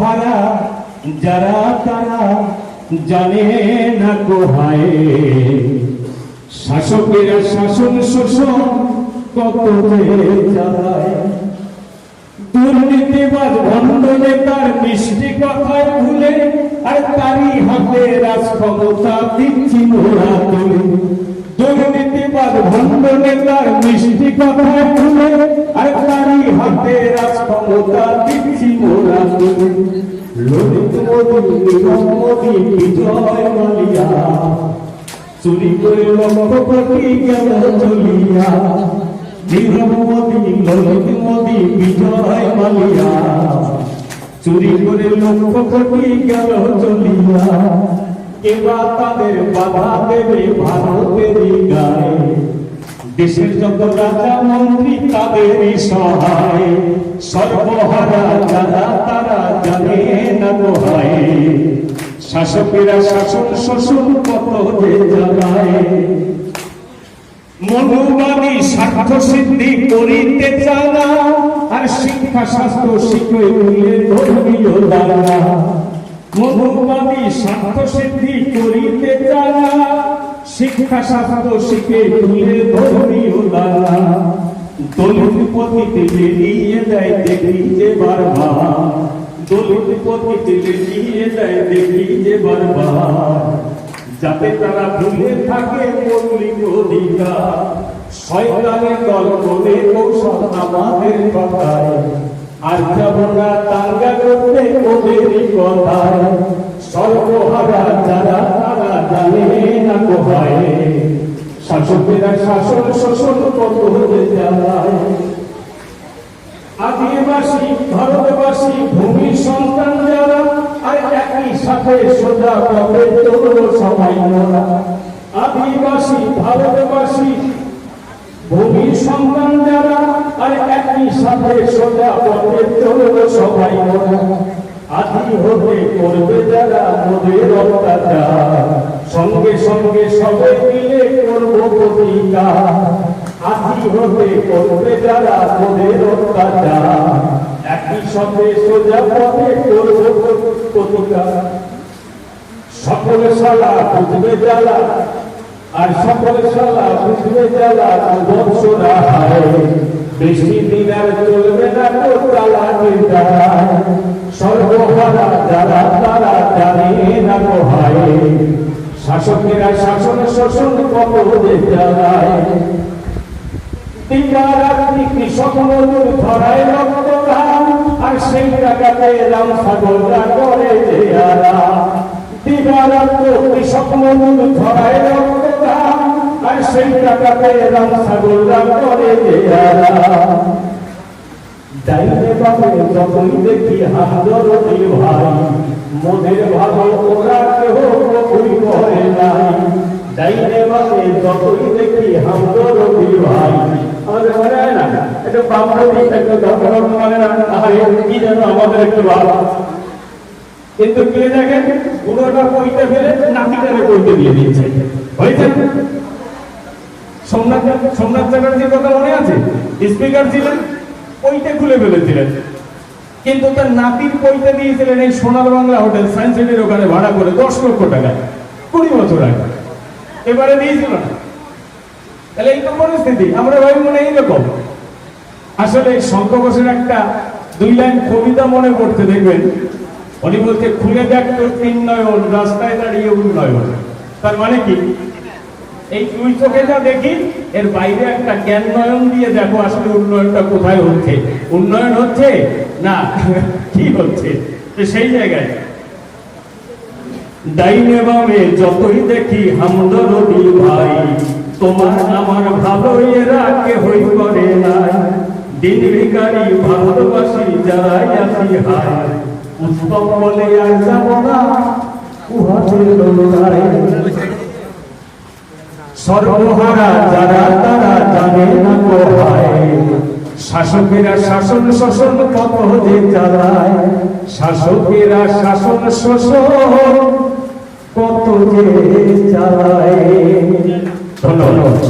সর্বহারা যারা তারা জানে না কোহায় শাসকেরা শাসন শোষণ কত চালায়। দুর্নীতিবাজ ভণ্ড নেতার মিষ্টি কথায় ভুলে, আর তারই হাতে রাজ ক্ষমতা দিচ্ছি তুলে। দুর্নীতিবাজ ভণ্ড নেতার মিষ্টি কথায় ভুলে। আর তারই হাতে রাজ ক্ষমতা দিচ্ছি মোরা ললিত মোদী, নীরব মোদী, বিজয় মালিয়া। চুরি করে লক্ষ কোটি চলিয়া। নীরব মোদী ললিত মোদী, বিজয় মালিয়া। চুরি করে লক্ষ কোটি চলিয়া। কেবা তাদের বাধা দেবে ভারতেরই দেশের যত রাজা মন্ত্রী, তাদেরই সহায়। সর্বহারা যারা, তারা জানে না দোহায় শাসকেরা শাসন, শোষণ কত যে জ্বালায় মনোবাদী স্বার্থ সিদ্ধি করিতে চানা আর শিক্ষা শাস্ত্র শিখে ধর্মীয় দানা মনোবাদী স্বার্থ সিদ্ধি করিতে চানা শিক্ষা শাস্ত্র শিখে ধর্মীয় দানা দলিত পতিতে বেরিয়ে দেয় দেখি যে বারবার। দলিত পতিতে বেরিয়ে দেয় দেখি যে বারবার। যাতে তারা ভুলে থাকে মৌলিক অধিকার। শয়তানের দল করে কৌশল আমাদের কথায় আদিবাসী, ভারতবাসী, ভূমি সন্তান যারা, আর একই সাথে সোজা পথে চলল সবাই আদিবাসী, ভারতবাসী, ভূমি সন্তান যারা একই সাথে সোজা পথে চলল সবাই আদি হতে করবে যারা মোদের অত্যাচার। সঙ্গে সঙ্গে সবাই মিলে করব প্রতিকার। আদি হতে করবে যারা মোদের অত্যাচার। একই সাথে সোজা পথে করব প্রতিকার। সকল শালা বুঝবে জ্বালা আর সকল শালা বুঝবে জ্বালা বৎসরা হায় বেশি দিন আর চলবে না তো তালা নির্দায় সর্বহারা তারা জানে না তো হায় শাসকেরা শাসন শোষণ যে জ্বালায় দিবারাত্রি কৃষক মজুর ধরায় রক্ত আর সেই টাকাতে রাম সাগররা করে যে আরাম দিবারাত্র কৃষক মজুর ধরায় রক্ত আর সেই টাকাতে রাম সাগররা করে ডাইনে দেখি হাজার ভাই মোদের ভালো ওরা কেহ কখনই করে নাই। ভাই আমাদের মনে হয় না এটা কি যেন আমাদের একটু ভালো কিন্তু কে দেখেন পুরোটা পইতে ফেলে নাতিটারে পইতে দিয়ে দিয়েছে। হয়েছে? সোমনাথ সোমনাথ চ্যাটার্জির কথা মনে আছে? স্পিকার ছিলেন পইতে খুলে ফেলেছিলেন। কিন্তু তার নাতির পইতে দিয়েছিলেন এই সোনার বাংলা হোটেল, সায়েন্স সিটির ওখানে ভাড়া করে দশ লক্ষ টাকা, কুড়ি বছর আগে। এবারে দিয়েছিল না। তাহলে এই তো পরিস্থিতি, আমরা ভাই মনে এইরকম। আসলে শঙ্খ ঘোষের একটা দুই লাইন কবিতা মনে করতে দেখবেন। উনি বলতে খুলে দেখ তোর তিন নয়ন, রাস্তায় দাঁড়িয়ে উন্নয়ন। তার মানে কি? এই দুই চোখে যা দেখি, এর বাইরে একটা জ্ঞান নয়ন দিয়ে দেখো আসলে উন্নয়নটা কোথায় হচ্ছে। উন্নয়ন হচ্ছে না, কি হচ্ছে? তো সেই জায়গায়। ডাইনে বামে যতই দেখি হামদরদি ভাই, তোমার আমার ভালো এরা কেহই করে নাই। দিন ভিকারি ভারতবাসী যারাই আসি হায়, পুষ্পক বলে আর যাব না। উহাদের লোকায় সর্বহারা যারা তারা জানে না কোহায় শাসকেরা শাসন শোষণ কত যে চালায়। শাসকেরা শাসন শোষণ কত যে চালায়। ধন্যবাদ।